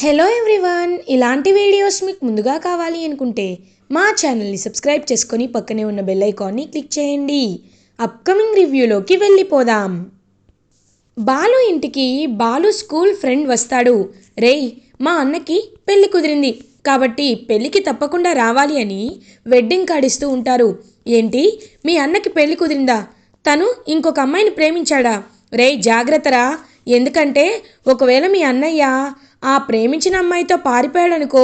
Hello everyone ఇలాంటి videos మీకు ముందుగా కావాలి అనుకుంటే మా ఛానల్ని సబ్స్క్రైబ్ చేసుకొని పక్కనే ఉన్న బెల్ ఐకాన్ని క్లిక్ చేయండి. అప్కమింగ్ రివ్యూలోకి వెళ్ళిపోదాం. బాలు ఇంటికి బాలు స్కూల్ ఫ్రెండ్ వస్తాడు. రేయ్ మా అన్నకి పెళ్ళి కుదిరింది. కాబట్టి పెళ్ళికి తప్పకుండా రావాలి అని వెడ్డింగ్ కార్డ్ ఇస్తూ ఉంటారు. ఏంటి? మీ అన్నకి పెళ్ళి కుదిరిందా? తను ఇంకొక అమ్మాయిని ప్రేమించాడా? రేయ్ జాగ్రత్తరా. ఎందుకంటే ఒకవేళ మీ అన్నయ్య ఆ ప్రేమించిన అమ్మాయితో పారిపోయాడనుకో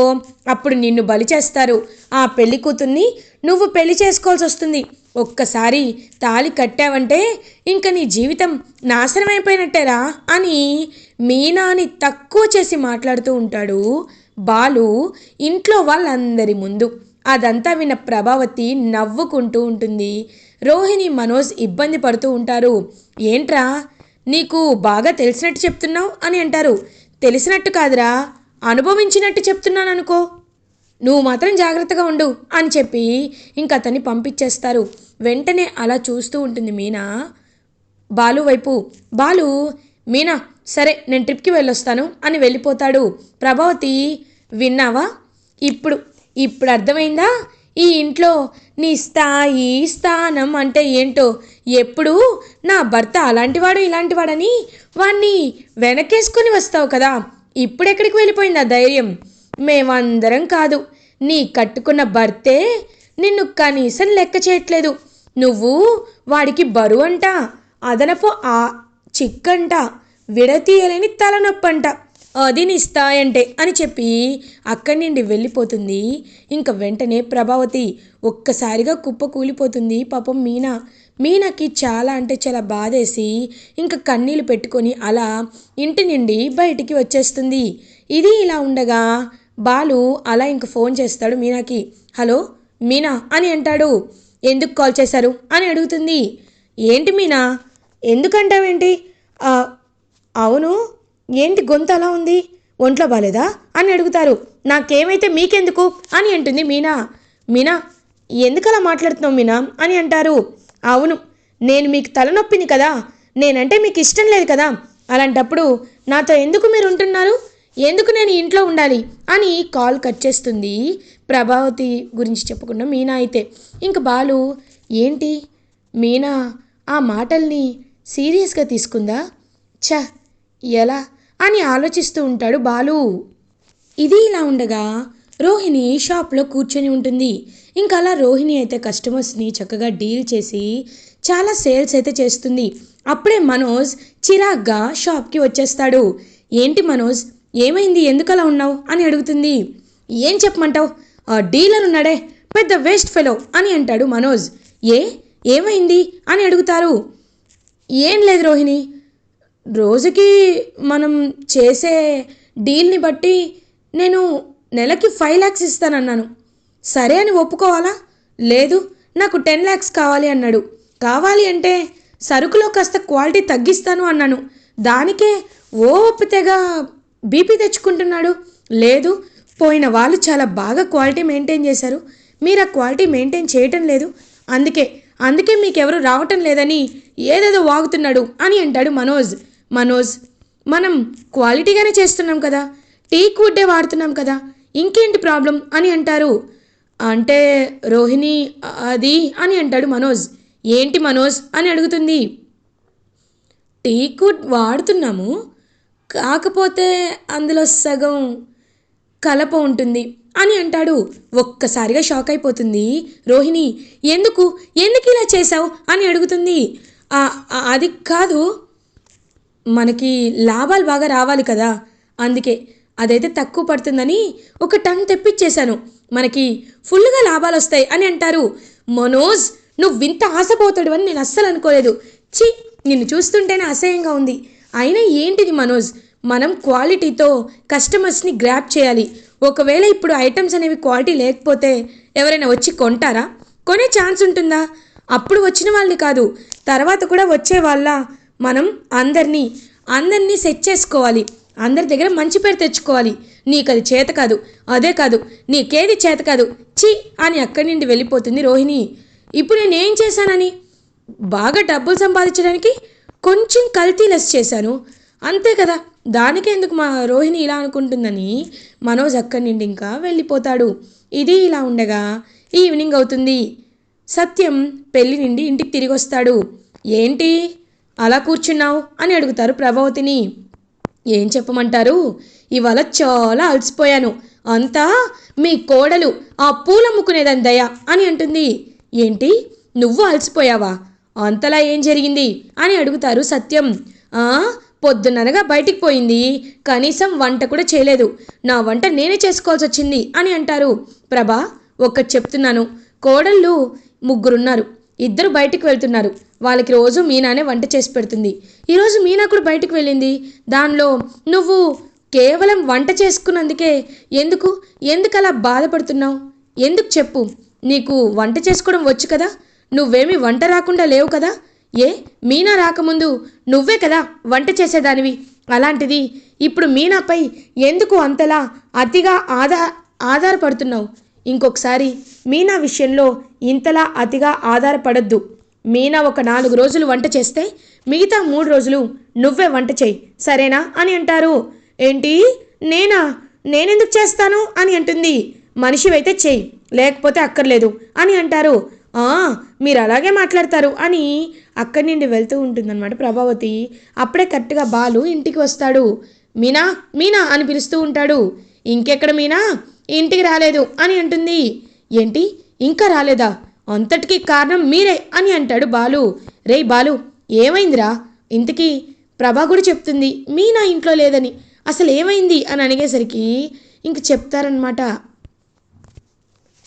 అప్పుడు నిన్ను బలి చేస్తారు. ఆ పెళ్ళి కూతుర్ని నువ్వు పెళ్ళి చేసుకోవాల్సి వస్తుంది. ఒక్కసారి తాళి కట్టావంటే ఇంక నీ జీవితం నాశనం అయిపోయినట్టేరా అని మీనాని తక్కువ చేసి మాట్లాడుతూ ఉంటాడు బాలు ఇంట్లో వాళ్ళందరి ముందు. అదంతా విన్న ప్రభావతి నవ్వుకుంటూ ఉంటుంది. రోహిణి మనోజ్ ఇబ్బంది పడుతూ ఉంటారు. ఏంట్రా నీకు బాగా తెలిసినట్టు చెప్తున్నావు అని అంటారు. తెలిసినట్టు కాదురా అనుభవించినట్టు చెప్తున్నాను అనుకో నువ్వు మాత్రం జాగ్రత్తగా ఉండు అని చెప్పి ఇంక అతన్ని పంపించేస్తారు. వెంటనే అలా చూస్తూ ఉంటుంది మీనా. బాలు వైపు బాలు మీనా సరే నేను ట్రిప్కి వెళ్ళొస్తాను అని వెళ్ళిపోతాడు. ప్రభావతి విన్నావా? ఇప్పుడు ఇప్పుడు అర్థమైందా? ఈ ఇంట్లో నీ స్థాయి స్థానం అంటే ఏంటో? ఎప్పుడు నా భర్త అలాంటివాడు ఇలాంటివాడని వాణ్ణి వెనకేసుకొని వస్తావు కదా. ఇప్పుడెక్కడికి వెళ్ళిపోయింది ఆ ధైర్యం? మేమందరం కాదు. నీ కట్టుకున్న భర్తే నిన్ను కనీసం లెక్క చేయట్లేదు. నువ్వు వాడికి బరువు అంట అదనపు ఆ చిక్కంట విడతీయలేని తలనొప్పంట. అది ఇస్తాయంటే అని చెప్పి అక్కడి నుండి వెళ్ళిపోతుంది. ఇంక వెంటనే ప్రభావతి ఒక్కసారిగా కుప్ప కూలిపోతుంది. పాపం మీనా. మీనాకి చాలా అంటే చాలా బాధేసి ఇంకా కన్నీళ్ళు పెట్టుకొని అలా ఇంటి నుండి బయటికి వచ్చేస్తుంది. ఇది ఇలా ఉండగా బాలు అలా ఇంక ఫోన్ చేస్తాడు మీనాకి. హలో మీనా అని అంటాడు. ఎందుకు కాల్ చేశారు? అని అడుగుతుంది. ఏంటి మీనా? ఎందుకంటావేంటి? అవును ఏంటి గొంతు అలా ఉంది? ఒంట్లో బాలేదా? అని అడుగుతారు. నాకేమైతే మీకెందుకు? అని అంటుంది మీనా. మీనా ఎందుకలా మాట్లాడుతున్నావు మీనా? అని అంటారు. అవును నేను మీకు తలనొప్పిని కదా. నేనంటే మీకు ఇష్టం లేదు కదా. అలాంటప్పుడు నాతో ఎందుకు మీరు ఉంటున్నారు? ఎందుకు నేను ఇంట్లో ఉండాలి? అని కాల్ కట్ చేస్తుంది ప్రభావతి గురించి చెప్పకుండా మీనా అయితే. ఇంక బాలు ఏంటి? మీనా ఆ మాటల్ని సీరియస్గా తీసుకుందా? చ ఎలా? అని ఆలోచిస్తూ ఉంటాడు బాలు. ఇది ఇలా ఉండగా రోహిణి షాప్లో కూర్చొని ఉంటుంది. ఇంకా అలా రోహిణి అయితే కస్టమర్స్ని చక్కగా డీల్ చేసి చాలా సేల్స్ అయితే చేస్తుంది. అప్పుడే మనోజ్ చిరాగ్గా షాప్కి వచ్చేస్తాడు. ఏంటి మనోజ్? ఏమైంది? ఎందుకలా ఉన్నావు? అని అడుగుతుంది. ఏం చెప్పమంటావు? ఆ డీలర్ ఉన్నాడే. పెద్ద వేస్ట్ ఫెలో అని అంటాడు మనోజ్. ఏ? ఏమైంది? అని అడుగుతారు. ఏం లేదు రోహిణి. రోజుకి మనం చేసే డీల్ని బట్టి నేను నెలకి ఫైవ్ ల్యాక్స్ ఇస్తానన్నాను. సరే అని ఒప్పుకోవాలా? లేదు నాకు టెన్ ల్యాక్స్ కావాలి అన్నాడు. కావాలి అంటే సరుకులో కాస్త క్వాలిటీ తగ్గిస్తాను అన్నాను. దానికే ఓ ఒప్పితేగా బీపీ తెచ్చుకుంటున్నాడు. లేదు పోయిన వాళ్ళు చాలా బాగా క్వాలిటీ మెయింటైన్ చేశారు. మీరు ఆ క్వాలిటీ మెయింటైన్ చేయటం లేదు. అందుకే అందుకే మీకెవరు రావటం లేదని ఏదేదో వాగుతున్నాడు అని అంటాడు మనోజ్. మనోజ్ మనం క్వాలిటీగానే చేస్తున్నాం కదా. టీ వుడ్డే వాడుతున్నాం కదా. ఇంకేంటి ప్రాబ్లం అని అంటారు. అంటే రోహిణి అది అని అంటాడు మనోజ్. ఏంటి మనోజ్ అని అడుగుతుంది. టీ వుడ్ వాడుతున్నాము. కాకపోతే అందులో సగం కలప ఉంటుంది అని అంటాడు. ఒక్కసారిగా షాక్ అయిపోతుంది. రోహిణి ఎందుకు? ఎందుకు ఇలా చేశావు? అని అడుగుతుంది. అది కాదు. మనకి లాభాలు బాగా రావాలి కదా. అందుకే అదైతే తక్కువ పడుతుందని ఒక టన్ తెప్పించేశాను మనకి ఫుల్గా లాభాలు వస్తాయి అని అంటారు. మనోజ్ నువ్వు వింత ఆశపోతాడు అని నేను అస్సలు అనుకోలేదు. ఛీ నిన్ను చూస్తుంటేనే అసహ్యంగా ఉంది. అయినా ఏంటిది మనోజ్? మనం క్వాలిటీతో కస్టమర్స్ని గ్రాప్ చేయాలి. ఒకవేళ ఇప్పుడు ఐటమ్స్ అనేవి క్వాలిటీ లేకపోతే ఎవరైనా వచ్చి కొంటారా? కొనే ఛాన్స్ ఉంటుందా? అప్పుడు వచ్చిన వాళ్ళని కాదు తర్వాత కూడా వచ్చే వాళ్ళ మనం అందరినీ అందరినీ సెట్ చేసుకోవాలి. అందరి దగ్గర మంచి పేరు తెచ్చుకోవాలి. నీకు అది చేత కాదు అదే కాదు నీకేది చేత కాదు ఛీ అని అక్కడి నుండి వెళ్ళిపోతుంది రోహిణి. ఇప్పుడు నేను ఏం చేశానని? బాగా డబ్బులు సంపాదించడానికి కొంచెం కల్తీ లెస్ చేశాను. అంతే కదా దానికే ఎందుకు మా రోహిణి ఇలా అనుకుంటుందని మనోజ్ అక్కడి నుండి ఇంకా వెళ్ళిపోతాడు. ఇది ఇలా ఉండగా ఈవినింగ్ అవుతుంది. సత్యం పెళ్ళి నుండి ఇంటికి తిరిగి వస్తాడు. ఏంటి? అలా కూర్చున్నావు అని అడుగుతారు ప్రభావతిని. ఏం చెప్పమంటారు? ఇవాళ చాలా అలసిపోయాను. అంతా మీ కోడలు ఆ పూలు అమ్ముకునేదని దయ అని అంటుంది. ఏంటి? నువ్వు అలసిపోయావా? అంతలా ఏం జరిగింది? అని అడుగుతారు సత్యం. పొద్దున్ననగా బయటికి పోయింది. కనీసం వంట కూడా చేయలేదు. నా వంట నేనే చేసుకోవాల్సి వచ్చింది అని అంటారు. ప్రభా ఒక్కటి చెప్తున్నాను. కోడళ్ళు ముగ్గురున్నారు. ఇద్దరు బయటికి వెళ్తున్నారు. వాళ్ళకి రోజు మీనానే వంట చేసి పెడుతుంది. ఈరోజు మీనా కూడా బయటికి వెళ్ళింది. దానిలో నువ్వు కేవలం వంట చేసుకున్నందుకే ఎందుకు ఎందుకు అలా బాధపడుతున్నావు? ఎందుకు చెప్పు నీకు వంట చేసుకోవడం వచ్చు కదా? నువ్వేమీ వంట రాకుండా లేవు కదా? ఏ మీనా రాకముందు నువ్వే కదా వంట చేసేదానివి? అలాంటిది ఇప్పుడు మీనాపై ఎందుకు అంతలా అతిగా ఆధార ఆధారపడుతున్నావు? ఇంకొకసారి మీనా విషయంలో ఇంతలా అతిగా ఆధారపడద్దు. మీనా ఒక నాలుగు రోజులు వంట చేస్తే మిగతా మూడు రోజులు నువ్వే వంట చేయి సరేనా అని అంటారు. ఏంటి? నేనా? నేనెందుకు చేస్తాను అని అంటుంది. మనిషివైతే చెయ్యి లేకపోతే అక్కర్లేదు అని అంటారు. "ఆ, మీరు అలాగే మాట్లాడతారు అని అక్కడి నుండి వెళ్తూ ఉంటుందన్నమాట ప్రభావతి. అప్పుడే కరెక్ట్గా బాలు ఇంటికి వస్తాడు. మీనా మీనా అని పిలుస్తూ ఉంటాడు. ఇంకెక్కడ మీనా? ఇంటికి రాలేదు అని అంటుంది. ఏంటి? ఇంకా రాలేదా? అంతటికీ కారణం మీరే అని అంటాడు బాలు. రేయ్ బాలు ఏమైందిరా? ఇంతకీ ప్రభా కూడా చెప్తుంది మీ నా ఇంట్లో లేదని. అసలు ఏమైంది? అని అడిగేసరికి ఇంక చెప్తారనమాట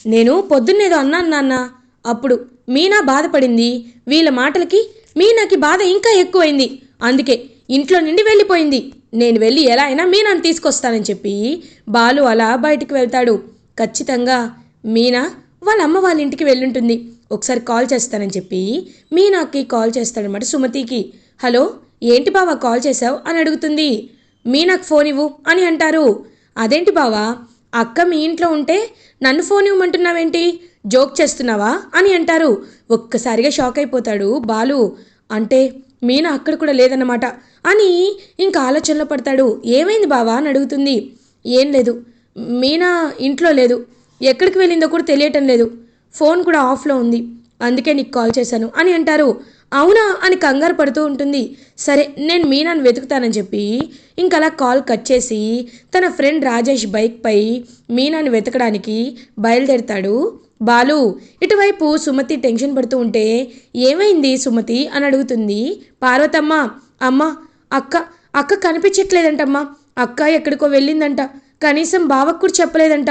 నేను పొద్దున్నేదో అన్నాను నాన్న. అప్పుడు మీనా బాధపడింది. వీళ్ళ మాటలకి మీనాకి బాధ ఇంకా ఎక్కువైంది. అందుకే ఇంట్లో నుండి వెళ్ళిపోయింది. నేను వెళ్ళి ఎలా అయినా మీనాను తీసుకొస్తానని చెప్పి బాలు అలా బయటికి వెళ్తాడు. ఖచ్చితంగా మీనా వాళ్ళ అమ్మ వాళ్ళ ఇంటికి వెళ్ళుంటుంది. ఒకసారి కాల్ చేస్తానని చెప్పి మీనాకి కాల్ చేస్తాడనమాట సుమతికి. హలో ఏంటి బావా కాల్ చేశావు? అని అడుగుతుంది. మీనాకు ఫోన్ ఇవ్వు అని అంటారు. అదేంటి బావా? అక్క మీ ఇంట్లో ఉంటే నన్ను ఫోన్ ఇవ్వమంటున్నావేంటి? జోక్ చేస్తున్నావా? అని అంటారు. ఒక్కసారిగా షాక్ అయిపోతాడు బాలు. అంటే మీనా అక్కడ కూడా లేదన్నమాట అని ఇంకా ఆలోచనలో పడతాడు. ఏమైంది బావా అని అడుగుతుంది. ఏం లేదు. మీనా ఇంట్లో లేదు. ఎక్కడికి వెళ్ళిందో కూడా తెలియటం లేదు. ఫోన్ కూడా ఆఫ్లో ఉంది. అందుకే నీకు కాల్ చేశాను. అని అంటారు. అవునా? అని కంగారు పడుతూ ఉంటుంది. సరే నేను మీనాను వెతుకుతానని చెప్పి ఇంకలా కాల్ కట్ చేసి తన ఫ్రెండ్ రాజేష్ బైక్పై మీనాను వెతకడానికి బయలుదేరుతాడు. బాలు ఇటువైపు సుమతి టెన్షన్ పడుతూ ఉంటే ఏమైంది సుమతి? అని అడుగుతుంది. పార్వతమ్మ అమ్మ అక్క అక్క కనిపించట్లేదంటమ్మా. అక్క ఎక్కడికో వెళ్ళిందంట. కనీసం బావకు కూడా చెప్పలేదంట.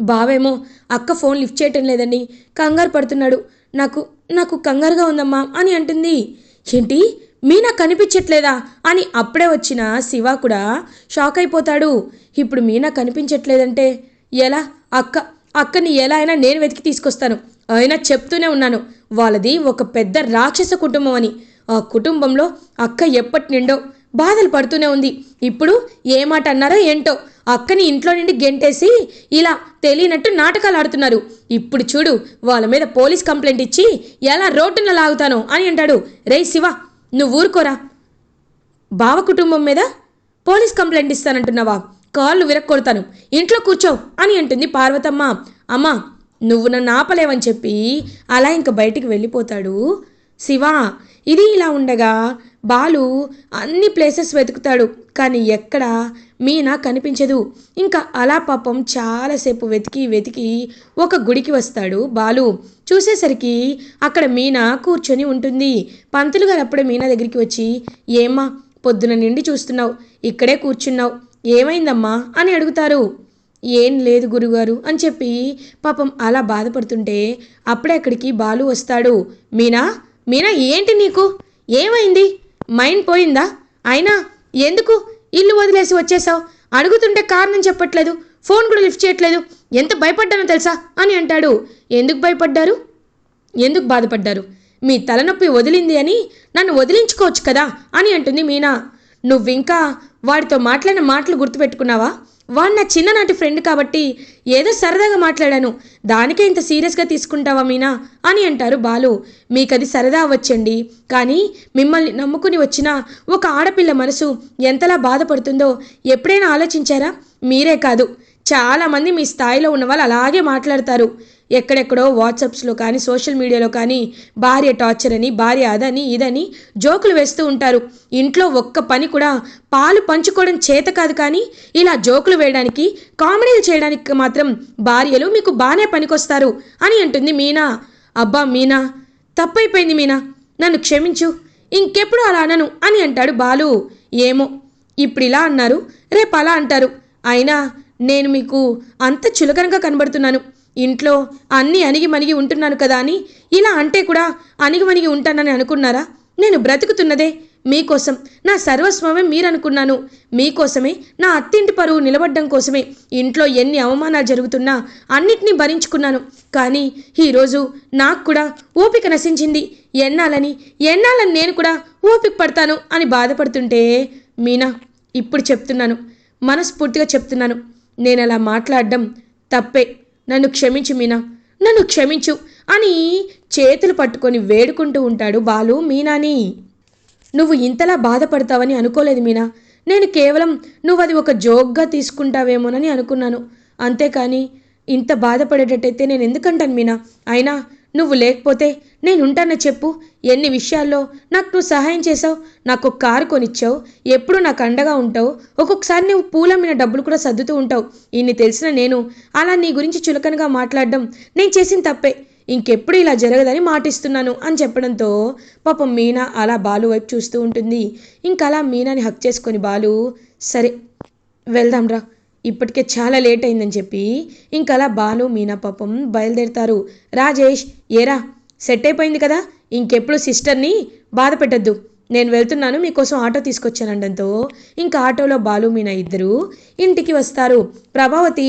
బావేమో అక్క ఫోన్ లిఫ్ట్ చేయటం లేదని కంగారు పడుతున్నాడు. నాకు నాకు కంగారుగా ఉందమ్మా అని అంటుంది. ఏంటి? మీనా కనిపించట్లేదా? అని అప్పుడే వచ్చిన శివ కూడా షాక్ అయిపోతాడు. ఇప్పుడు మీనా కనిపించట్లేదంటే ఎలా? అక్క అక్కని ఎలా అయినా నేను వెతికి తీసుకొస్తాను. అయినా చెప్తూనే ఉన్నాను. వాళ్ళది ఒక పెద్ద రాక్షస కుటుంబం అని. ఆ కుటుంబంలో అక్క ఎప్పటి నిండో బాధలు పడుతూనే ఉంది. ఇప్పుడు ఏ మాట అన్నారో ఏంటో అక్కని ఇంట్లో నుండి గెంటేసి ఇలా తెలియనట్టు నాటకాలు ఆడుతున్నారు. ఇప్పుడు చూడు వాళ్ళ మీద పోలీస్ కంప్లైంట్ ఇచ్చి ఎలా రోడ్డున లాగుతాను అని అంటాడు. రే శివ నువ్వు ఊరుకోరా? బావ కుటుంబం మీద పోలీస్ కంప్లైంట్ ఇస్తానంటున్నావా? కాళ్ళు విరక్కొడతాను. ఇంట్లో కూర్చో అని అంటుంది పార్వతమ్మ. అమ్మా నువ్వు నన్ను ఆపలేవని చెప్పి అలా ఇంక బయటికి వెళ్ళిపోతాడు. శివ ఇది ఇలా ఉండగా బాలు అన్ని ప్లేసెస్ వెతుకుతాడు కానీ ఎక్కడ మీనా కనిపించదు. ఇంకా అలా పాపం చాలాసేపు వెతికి వెతికి ఒక గుడికి వస్తాడు బాలు. చూసేసరికి అక్కడ మీనా కూర్చొని ఉంటుంది. పంతులు గారు అప్పుడే మీనా దగ్గరికి వచ్చి ఏమ్మా పొద్దున నిండి చూస్తున్నావు ఇక్కడే కూర్చున్నావు ఏమైందమ్మా? అని అడుగుతారు. ఏం లేదు గురుగారు అని చెప్పి పాపం అలా బాధపడుతుంటే అప్పుడే అక్కడికి బాలు వస్తాడు. మీనా మీనా ఏంటి నీకు? ఏమైంది? మైండ్ పోయిందా? అయినా ఎందుకు ఇల్లు వదిలేసి వచ్చేసావు? అడుగుతుంటే కారణం చెప్పట్లేదు ఫోన్ కూడా లిఫ్ట్ చేయట్లేదు. ఎంత భయపడ్డానో తెలుసా అని అంటాడు. ఎందుకు భయపడ్డారు? ఎందుకు బాధపడ్డారు? మీ తలనొప్పి వదిలింది అని నన్ను వదిలించుకోవచ్చు కదా అని అంటుంది మీనా. నువ్వింకా వాడితో మాట్లాడిన మాటలు గుర్తుపెట్టుకున్నావా? వాడు నా చిన్ననాటి ఫ్రెండ్ కాబట్టి ఏదో సరదాగా మాట్లాడాను. దానికే ఇంత సీరియస్గా తీసుకుంటావా మీనా? అని అంటారు బాలు. మీకది సరదా అవ్వచ్చండి. కానీ మిమ్మల్ని నమ్ముకుని వచ్చిన ఒక ఆడపిల్ల మనసు ఎంతలా బాధపడుతుందో ఎప్పుడైనా ఆలోచించారా? మీరే కాదు. చాలామంది మీ స్థాయిలో ఉన్న వాళ్ళు అలాగే మాట్లాడతారు. ఎక్కడెక్కడో వాట్సాప్స్లో కానీ సోషల్ మీడియాలో కానీ భార్య టార్చర్ అని భార్య అదని ఇదని జోకులు వేస్తూ ఉంటారు. ఇంట్లో ఒక్క పని కూడా పాలు పంచుకోవడం చేత కాదు కానీ ఇలా జోకులు వేయడానికి కామెడీలు చేయడానికి మాత్రం భార్యలు మీకు బాగానే పనికొస్తారు అని అంటుంది మీనా. అబ్బా మీనా తప్పైపోయింది మీనా. నన్ను క్షమించు ఇంకెప్పుడు అలా అనను అని అంటాడు బాలు. ఏమో ఇప్పుడు ఇలా అన్నారు రేపు అలా అంటారు. అయినా నేను మీకు అంత చులకనగా కనబడుతున్నాను. ఇంట్లో అన్నీ అణిగి మణిగి ఉంటున్నాను కదా అని ఇలా అంటే కూడా అణిగి మణిగి ఉంటానని అనుకున్నారా? నేను బ్రతుకుతున్నదే మీకోసం. నా సర్వస్వమే మీరనుకున్నాను. మీకోసమే నా అత్తింటి పరువు నిలబడ్డం కోసమే ఇంట్లో ఎన్ని అవమానాలు జరుగుతున్నా అన్నిటినీ భరించుకున్నాను. కానీ ఈరోజు నాకు కూడా ఓపిక నశించింది. ఎన్నాలని ఎన్నాలని నేను కూడా ఓపిక పడతాను అని బాధపడుతుంటే మీనా ఇప్పుడు చెప్తున్నాను. మనస్ఫూర్తిగా చెప్తున్నాను. నేను అలా మాట్లాడడం తప్పే. నన్ను క్షమించు మీనా. నన్ను క్షమించు అని చేతులు పట్టుకొని వేడుకుంటూ ఉంటాడు బాలు మీనాని. నువ్వు ఇంతలా బాధపడతావని అనుకోలేదు మీనా. నేను కేవలం నువ్వు అది ఒక జోక్గా తీసుకుంటావేమోనని అనుకున్నాను. అంతేకాని ఇంత బాధపడేటట్టయితే నేను ఎందుకంటాను మీనా? అయినా నువ్వు లేకపోతే నేనుంటానని చెప్పు? ఎన్ని విషయాల్లో నాకు నువ్వు సహాయం చేసావు నాకు ఒక కారు కొనిచ్చావు. ఎప్పుడు నాకు అండగా ఉంటావు? ఒక్కొక్కసారి నువ్వు పూలమ్మిన డబ్బులు కూడా సర్దుతూ ఉంటావు. ఇన్ని తెలిసిన నేను అలా నీ గురించి చులకనగా మాట్లాడడం నేను చేసిన తప్పే. ఇంకెప్పుడు ఇలా జరగదని మాటిస్తున్నాను అని చెప్పడంతో పాపం మీనా అలా బాలు వైపు చూస్తూ ఉంటుంది. ఇంకలా అలా మీనాని హక్ చేసుకొని బాలు సరే వెళ్దాంరా. ఇప్పటికే చాలా లేట్ అయిందని చెప్పి ఇంకలా బాలు మీనా పాపం బయలుదేరుతారు. రాజేష్ ఏరా సెట్ అయిపోయింది కదా? ఇంకెప్పుడు సిస్టర్ని బాధ పెట్టద్దు. నేను వెళ్తున్నాను మీకోసం ఆటో తీసుకొచ్చానండంతో ఇంకా ఆటోలో బాలు మీనా ఇద్దరు ఇంటికి వస్తారు. ప్రభావతి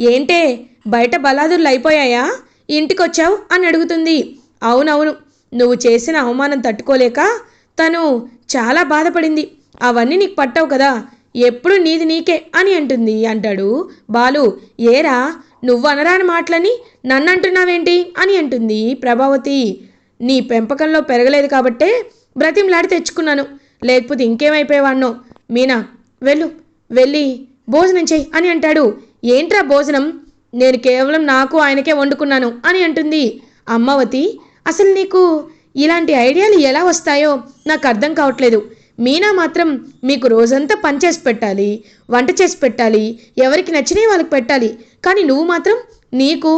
ఏంటే బయట బలాదుర్లు అయిపోయాయా? ఇంటికి వచ్చావు అని అడుగుతుంది. అవునవును నువ్వు చేసిన అవమానం తట్టుకోలేక తను చాలా బాధపడింది. అవన్నీ నీకు పట్టవు కదా. ఎప్పుడు నీది నీకే అని అంటుంది అంటాడు. బాలు ఏరా నువ్వు అనరాని మాటలని నన్ను అంటున్నావేంటి అని అంటుంది ప్రభావతి. నీ పెంపకంలో పెరగలేదు కాబట్టే బ్రతిమలాడి తెచ్చుకున్నాను. లేకపోతే ఇంకేమైపోయేవాణ్ణో? మీనా వెళ్ళు వెళ్ళి భోజనం చెయ్యి అని అంటాడు. ఏంట్రా భోజనం? నేను కేవలం నాకు ఆయనకే వండుకున్నాను అని అంటుంది అమ్మవతి. అసలు నీకు ఇలాంటి ఐడియాలు ఎలా వస్తాయో నాకు అర్థం కావట్లేదు. మీనా మాత్రం మీకు రోజంతా పని చేసి పెట్టాలి వంట చేసి పెట్టాలి ఎవరికి నచ్చినవి వాళ్ళకి పెట్టాలి. కానీ నువ్వు మాత్రం నీకు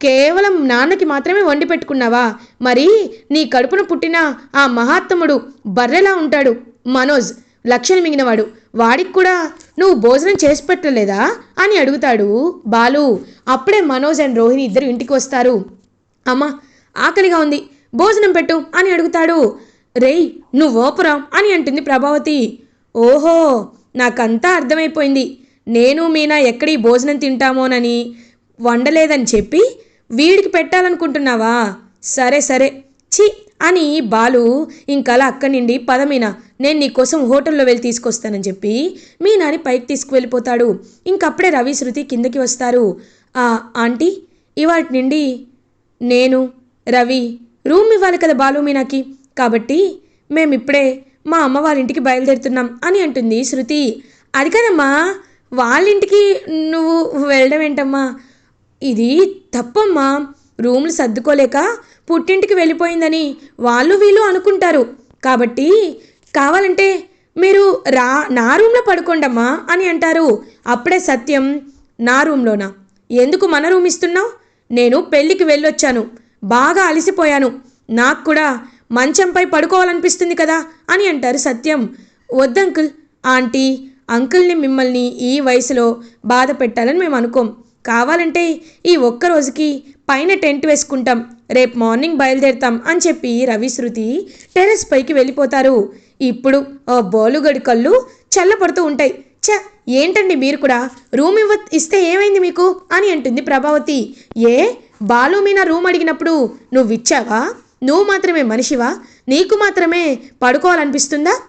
కేవలం నాన్నకి మాత్రమే వండి పెట్టుకున్నావా? మరి నీ కడుపున పుట్టిన ఆ మహాత్ముడు బర్రెలా ఉంటాడు? మనోజ్ లక్ష్యం మిగినవాడు. వాడికి కూడా నువ్వు భోజనం చేసి పెట్టలేదా? అని అడుగుతాడు బాలు. అప్పుడే మనోజ్ అండ్ రోహిణి ఇద్దరు ఇంటికి వస్తారు. అమ్మా ఆకలిగా ఉంది. భోజనం పెట్టు అని అడుగుతాడు. రేయ్ నువ్వు అని అంటుంది ప్రభావతి. ఓహో నాకంతా అర్థమైపోయింది. నేను మీనా ఎక్కడి భోజనం తింటామోనని వండలేదని చెప్పి వీడికి పెట్టాలనుకుంటున్నావా? సరే సరే. చి అని బాలు ఇంకలా అక్కడి నుండి పదమీన నేను నీకోసం హోటల్లో వెళ్ళి తీసుకొస్తానని చెప్పి మీనాని పైకి తీసుకువెళ్ళిపోతాడు. ఇంకప్పుడే రవి శృతి కిందకి వస్తారు. ఆ ఆంటీ ఇవాటి నుండి నేను రవి రూమ్ ఇవ్వాలి కదా బాలు మీనాకి? కాబట్టి మేమిప్పుడే మా అమ్మ వాళ్ళ ఇంటికి బయలుదేరుతున్నాం అని అంటుంది శృతి. అది కదమ్మా వాళ్ళ ఇంటికి నువ్వు వెళ్ళడం ఏంటమ్మా? ఇది తప్పమ్మా. రూమ్లు సర్దుకోలేక పుట్టింటికి వెళ్ళిపోయిందని వాళ్ళు వీళ్ళు అనుకుంటారు. కాబట్టి కావాలంటే మీరు రా నా రూమ్లో పడుకోండమ్మా అని అంటారు. అప్పుడే సత్యం నా రూమ్లోనా? ఎందుకు మన రూమ్ ఇస్తున్నావు? నేను పెళ్ళికి వెళ్ళొచ్చాను. బాగా అలసిపోయాను. నాకు కూడా మంచంపై పడుకోవాలనిపిస్తుంది కదా అని అంటారు సత్యం. వద్దంకుల్ ఆంటీ అంకుల్ని మిమ్మల్ని ఈ వయసులో బాధ పెట్టాలని మేము అనుకోం. కావాలంటే ఈ ఒక్క రోజుకి పైన టెంట్ వేసుకుంటాం. రేపు మార్నింగ్ బయలుదేరుతాం అని చెప్పి రవి శృతి టెరెస్ పైకి వెళ్ళిపోతారు. ఇప్పుడు ఆ బోలుగడి కళ్ళు చల్లపడుతూ ఉంటాయి. చ ఏంటండి మీరు కూడా? రూమ్ ఇవ్వ ఇస్తే ఏమైంది మీకు? అని అంటుంది ప్రభావతి. ఏ బాలు మీనా రూమ్ అడిగినప్పుడు నువ్వు ఇచ్చావా నువ్వు మాత్రమే మనిషివా? నీకు మాత్రమే పడుకోవాలనిపిస్తుందా?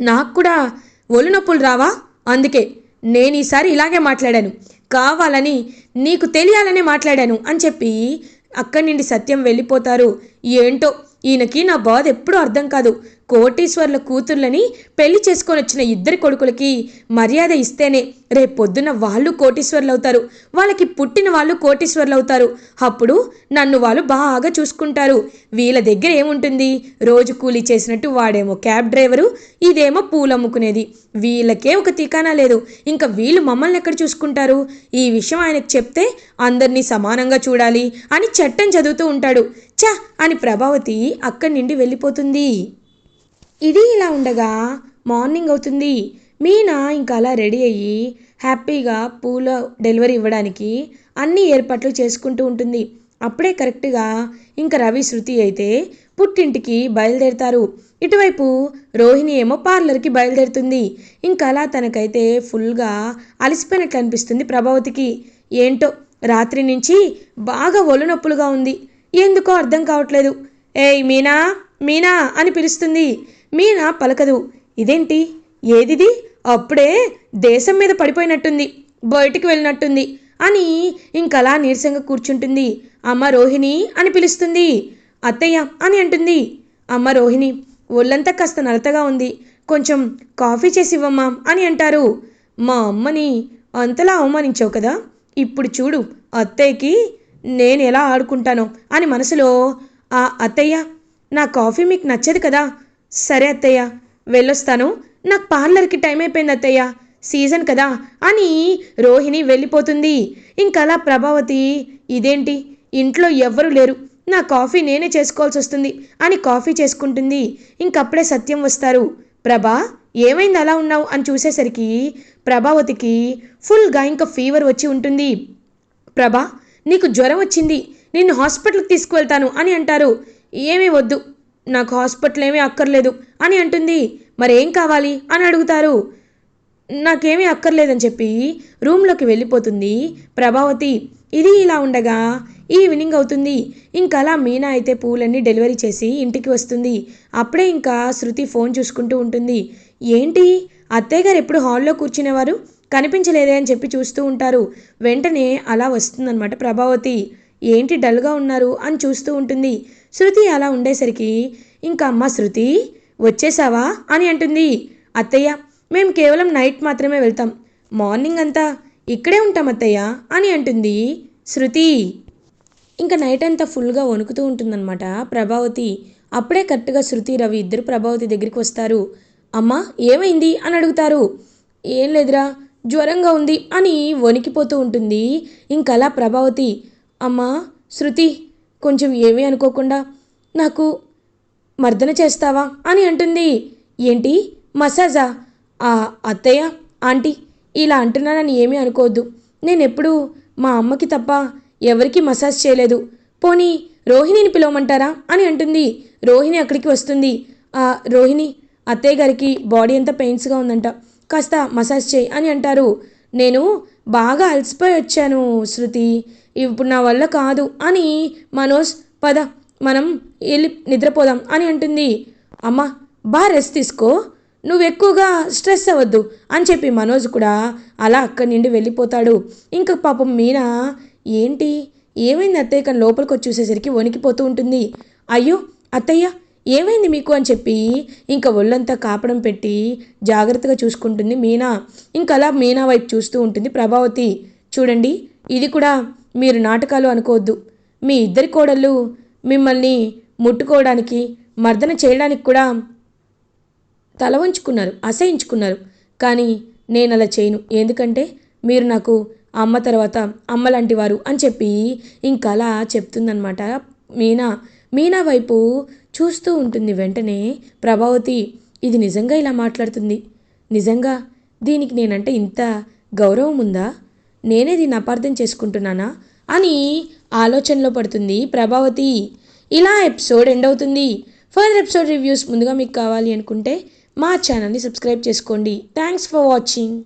నాకు కూడా ఒళ్ళు నొప్పులు రావా? అందుకే నేను ఈసారి ఇలాగే మాట్లాడాను. కావాలని నీకు తెలియాలనే మాట్లాడాను అని చెప్పి అక్కడి నుండి సత్యం వెళ్ళిపోతారు. ఏంటో? ఈయనకి నా బాధ ఎప్పుడూ అర్థం కాదు. కోటీశ్వర్ల కూతుర్లని పెళ్ళి చేసుకొని వచ్చిన ఇద్దరి కొడుకులకి మర్యాద ఇస్తేనే రేపు పొద్దున్న వాళ్ళు కోటీశ్వర్లు అవుతారు వాళ్ళకి పుట్టిన వాళ్ళు కోటీశ్వర్లు అవుతారు అప్పుడు నన్ను వాళ్ళు బాగా చూసుకుంటారు. వీళ్ళ దగ్గర ఏముంటుంది? రోజు కూలీ చేసినట్టు వాడేమో క్యాబ్ డ్రైవరు ఇదేమో పూలు అమ్ముకునేది. వీళ్ళకే ఒక తికానా లేదు. ఇంకా వీళ్ళు మమ్మల్ని ఎక్కడ చూసుకుంటారు? ఈ విషయం ఆయనకు చెప్తే అందరినీ సమానంగా చూడాలి అని చట్టం చదువుతూ ఉంటాడు. చ అని ప్రభావతి అక్కడి నుండి వెళ్ళిపోతుంది. ఇది ఇలా ఉండగా మార్నింగ్ అవుతుంది. మీనా ఇంకా అలా రెడీ అయ్యి హ్యాపీగా పూల డెలివరీ ఇవ్వడానికి అన్ని ఏర్పాట్లు చేసుకుంటూ ఉంటుంది. అప్పుడే కరెక్ట్గా ఇంకా రవి శృతి అయితే పుట్టింటికి బయలుదేరుతారు. ఇటువైపు రోహిణి ఏమో పార్లర్కి బయలుదేరుతుంది. ఇంకా అలా తనకైతే ఫుల్గా అలసిపోయినట్లు అనిపిస్తుంది ప్రభావతికి. ఏంటో రాత్రి నుంచి బాగా ఒళ్ళు నొప్పులుగా ఉంది. ఎందుకో అర్థం కావట్లేదు. ఏయ్ మీనా మీనా అని పిలుస్తుంది. మీనా పలకదు. ఇదేంటి? ఏదిది? అప్పుడే దేశం మీద పడిపోయినట్టుంది. బయటికి వెళ్ళినట్టుంది. అని ఇంకలా నీరసంగా కూర్చుంటుంది. అమ్మ రోహిణి అని పిలుస్తుంది. అత్తయ్య అని అంటుంది. అమ్మ రోహిణి ఒళ్ళంతా కాస్త నలతగా ఉంది. కొంచెం కాఫీ చేసి ఇవ్వమ్మా అని అంటారు. మా అమ్మని అంతలా అవమానించావు కదా? ఇప్పుడు చూడు అత్తయ్యకి నేను ఎలా ఆడుకుంటానో అని మనసులో ఆ అత్తయ్య నా కాఫీ మీకు నచ్చదు కదా? సరే అత్తయ్య వెళ్ళొస్తాను. నాకు పార్లర్కి టైం అయిపోయింది అత్తయ్య. సీజన్ కదా అని రోహిణి వెళ్ళిపోతుంది. ఇంకలా ప్రభావతి ఇదేంటి? ఇంట్లో ఎవ్వరూ లేరు. నా కాఫీ నేనే చేసుకోవాల్సి వస్తుంది అని కాఫీ చేసుకుంటుంది. ఇంకప్పుడే సత్యం వస్తారు. ప్రభా ఏమైంది అలా ఉన్నావు అని చూసేసరికి ప్రభావతికి ఫుల్గా ఇంకా ఫీవర్ వచ్చి ఉంటుంది. ప్రభా నీకు జ్వరం వచ్చింది. నిన్ను హాస్పిటల్కి తీసుకువెళ్తాను అని అంటారు. ఏమీ వద్దు. నాకు హాస్పిటల్ ఏమీ అక్కర్లేదు అని అంటుంది. మరేం కావాలి? అని అడుగుతారు. నాకేమీ అక్కర్లేదని చెప్పి రూమ్లోకి వెళ్ళిపోతుంది ప్రభావతి. ఇది ఇలా ఉండగా ఈవినింగ్ అవుతుంది. ఇంకా అలా మీనా అయితే పూలన్నీ డెలివరీ చేసి ఇంటికి వస్తుంది. అప్పుడే ఇంకా శృతి ఫోన్ చూసుకుంటూ ఉంటుంది. ఏంటి? అత్తయ్య గారు ఎప్పుడు హాల్లో కూర్చునేవారు? కనిపించలేదే అని చెప్పి చూస్తూ ఉంటారు. వెంటనే అలా వస్తుందన్నమాట ప్రభావతి. ఏంటి డల్గా ఉన్నారు? అని చూస్తూ ఉంటుంది. శృతి అలా ఉండేసరికి ఇంకా అమ్మ శృతి వచ్చేసావా? అని అంటుంది. అత్తయ్య మేము కేవలం నైట్ మాత్రమే వెళ్తాం. మార్నింగ్ అంతా ఇక్కడే ఉంటాం అత్తయ్య అని అంటుంది. శృతి! ఇంకా నైట్ అంతా ఫుల్గా వణుకుతూ ఉంటుందన్నమాట ప్రభావతి. అప్పుడే కరెక్ట్గా శృతి రవి ఇద్దరు ప్రభావతి దగ్గరికి వస్తారు. అమ్మా ఏమైంది? అని అడుగుతారు. ఏం లేదురా జ్వరంగా ఉంది అని వణికిపోతూ ఉంటుంది. ఇంకలా ప్రభావతి అమ్మా శృతి కొంచెం ఏమీ అనుకోకుండా నాకు మర్దన చేస్తావా? అని అంటుంది. ఏంటి? మసాజా? ఆ అత్తయ్య ఆంటీ ఇలా అంటున్నానని ఏమీ అనుకోవద్దు. నేను ఎప్పుడూ మా అమ్మకి తప్ప ఎవరికి మసాజ్ చేయలేదు. పోనీ రోహిణిని పిలవమంటారా? అని అంటుంది. రోహిణి అక్కడికి వస్తుంది. ఆ రోహిణి అత్తయ్య గారికి బాడీ అంతా పెయిన్స్గా ఉందంట. కాస్త మసాజ్ చేయి అని అంటారు. నేను బాగా అలసిపోయి వచ్చాను శృతి. ఇప్పుడు నా వల్ల కాదు అని మనోజ్ పద మనం వెళ్ళి నిద్రపోదాం అని అంటుంది. అమ్మ బా రెస్ట్ తీసుకో నువ్వు ఎక్కువగా స్ట్రెస్ అవ్వద్దు అని చెప్పి మనోజ్ కూడా అలా అక్కడి నుండి వెళ్ళిపోతాడు. ఇంకా పాపం మీనా ఏంటి? ఏమైంది అత్తయ్య? కానీ లోపలికి వచ్చి చూసేసరికి వణికిపోతూ ఉంటుంది. అయ్యో అత్తయ్య ఏమైంది మీకు? అని చెప్పి ఇంకా ఒళ్ళంతా కాపడం పెట్టి జాగ్రత్తగా చూసుకుంటుంది మీనా. ఇంకా అలా మీనా వైపు చూస్తూ ఉంటుంది ప్రభావతి. చూడండి ఇది కూడా మీరు నాటకాలు అనుకోవద్దు. మీ ఇద్దరి కోడళ్ళు మిమ్మల్ని ముట్టుకోవడానికి మర్దన చేయడానికి కూడా తల వంచుకున్నారు అసహించుకున్నారు. కానీ నేను అలా చేయను. ఎందుకంటే మీరు నాకు అమ్మ తర్వాత అమ్మ లాంటి వారు అని చెప్పి ఇంకలా అలా చెప్తుందనమాట మీనా మీనా వైపు చూస్తూ ఉంటుంది వెంటనే ప్రభావతి. ఇది నిజంగా ఇలా మాట్లాడుతుంది? నిజంగా దీనికి నేనంటే ఇంత గౌరవం ఉందా? నేనే దీన్ని అపార్థం చేసుకుంటున్నానా? అని ఆలోచనలో పడుతుంది ప్రభావతి. ఇలా ఎపిసోడ్ ఎండ్ అవుతుంది. ఫర్దర్ ఎపిసోడ్ రివ్యూస్ ముందుగా మీకు కావాలి అనుకుంటే మా ఛానల్ని సబ్స్క్రైబ్ చేసుకోండి. Thanks for watching.